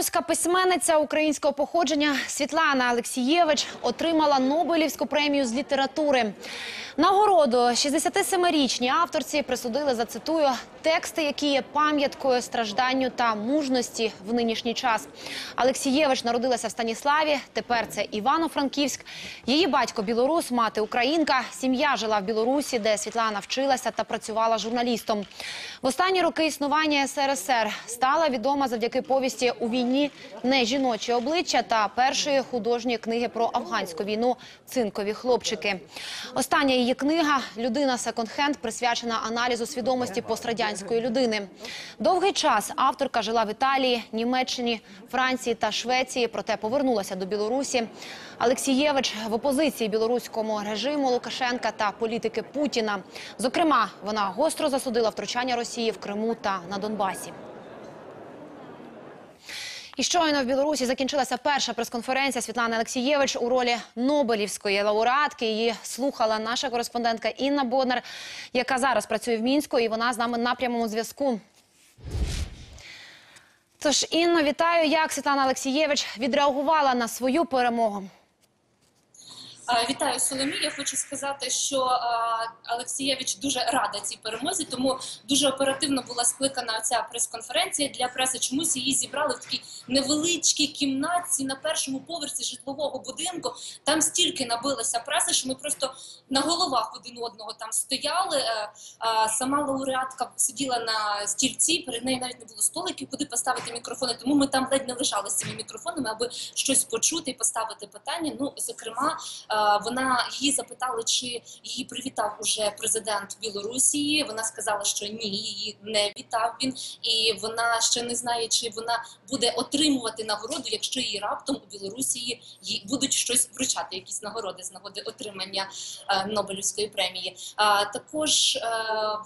Білоруська письменниця українського походження Світлана Олексієвич отримала Нобелівську премію з літератури. Нагороду 67-річній авторці присудили, зацитую, тексти, які є пам'яткою стражданню та мужності в нинішній час. Олексієвич народилася в Станіславі, тепер це Івано-Франківськ. Її батько білорус, мати українка. Сім'я жила в Білорусі, де Світлана вчилася та працювала журналістом. В останні роки існування СРСР стала відома завдяки повісті у війні не жіночі обличчя та першої художньої книги про афганську війну Цинкові хлопчики. Остання її книга Людина секонд-хенд присвячена аналізу свідомості пострадянської людини. Довгий час авторка жила в Італії, Німеччині, Франції та Швеції, проте повернулася до Білорусі. Олексієвич в опозиції білоруському режиму Лукашенка та політики Путіна. Зокрема, вона гостро засудила втручання Росії в Криму та на Донбасі. І щойно в Білорусі закінчилася перша прес-конференція Світлани Олексієвич у ролі Нобелівської лауреатки. Її слухала наша кореспондентка Інна Боднар, яка зараз працює в Мінську, і вона з нами на прямому зв'язку. Тож, Інно, вітаю, як Світлана Олексієвич відреагувала на свою перемогу. Е, Вітаю Соломія. Хочу сказати, що е, Олексієвич дуже рада цій перемозі, тому дуже оперативно була скликана ця прес-конференція для преси. Чомусь її зібрали в такій невеличкій кімнатці на першому поверсі житлового будинку. Там стільки набилася преси, що ми просто на головах один одного там стояли. Е, е, Сама лауреатка сиділа на стільці, перед нею навіть не було столиків, куди поставити мікрофони. Тому ми там ледь не лишали з цими мікрофонами, аби щось почути і поставити питання. Ну, зокрема. Вона її запитали, чи її привітав уже президент Білорусі. Вона сказала, що ні, її не вітав він, і вона ще не знає, чи вона буде отримувати нагороду, якщо їй раптом у Білорусі їй будуть щось вручати, якісь нагороди з нагоди отримання е, Нобелівської премії. Також е,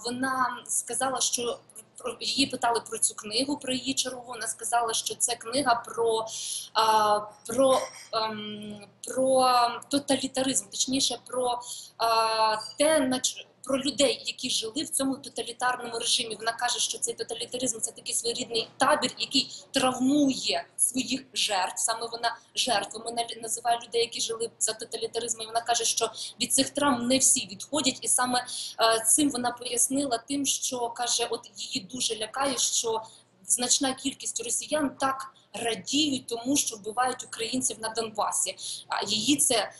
вона сказала, що про її питали про цю книгу, про її чергову. Вона сказала, що це книга про, а, про, ем, про тоталітаризм, точніше, про а, те, на про людей, які жили в цьому тоталітарному режимі. Вона каже, що цей тоталітаризм це такий своєрідний табір, який травмує своїх жертв. Саме вона жертвами на- називає людей, які жили за тоталітаризмом. Вона каже, що від цих травм не всі відходять, і саме е, цим вона пояснила тим, що каже, от її дуже лякає, що значна кількість росіян так радіють тому, що вбивають українців на Донбасі. А її це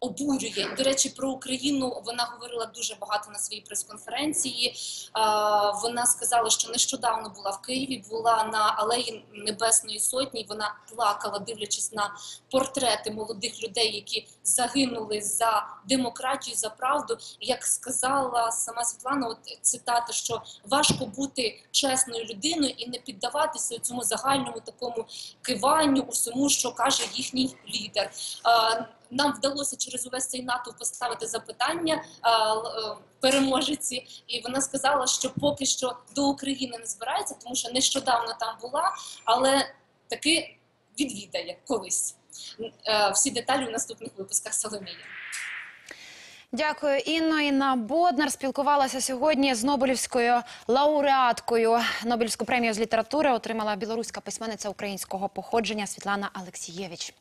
обурює. До речі, про Україну вона говорила дуже багато на своїй прес-конференції. Вона сказала, що нещодавно була в Києві, була на алеї Небесної Сотні. і Вона плакала, дивлячись на портрети молодих людей, які загинули за демократію, за правду. Як сказала сама Світлана, от цитата, що важко бути чесною людиною і не піддаватися цьому загальному такому киванню усьому, що каже їхній лідер. Нам вдалося через увесь цей натовп поставити запитання л- е, переможеці, і вона сказала, що поки що до України не збирається, тому що нещодавно там була, але таки відвідає колись. Е, Всі деталі в наступних випусках Соломія. Дякую, Інно. Інна Боднар спілкувалася сьогодні з Нобелівською лауреаткою. Нобелівську премію з літератури отримала білоруська письменниця українського походження Світлана Олексієвич.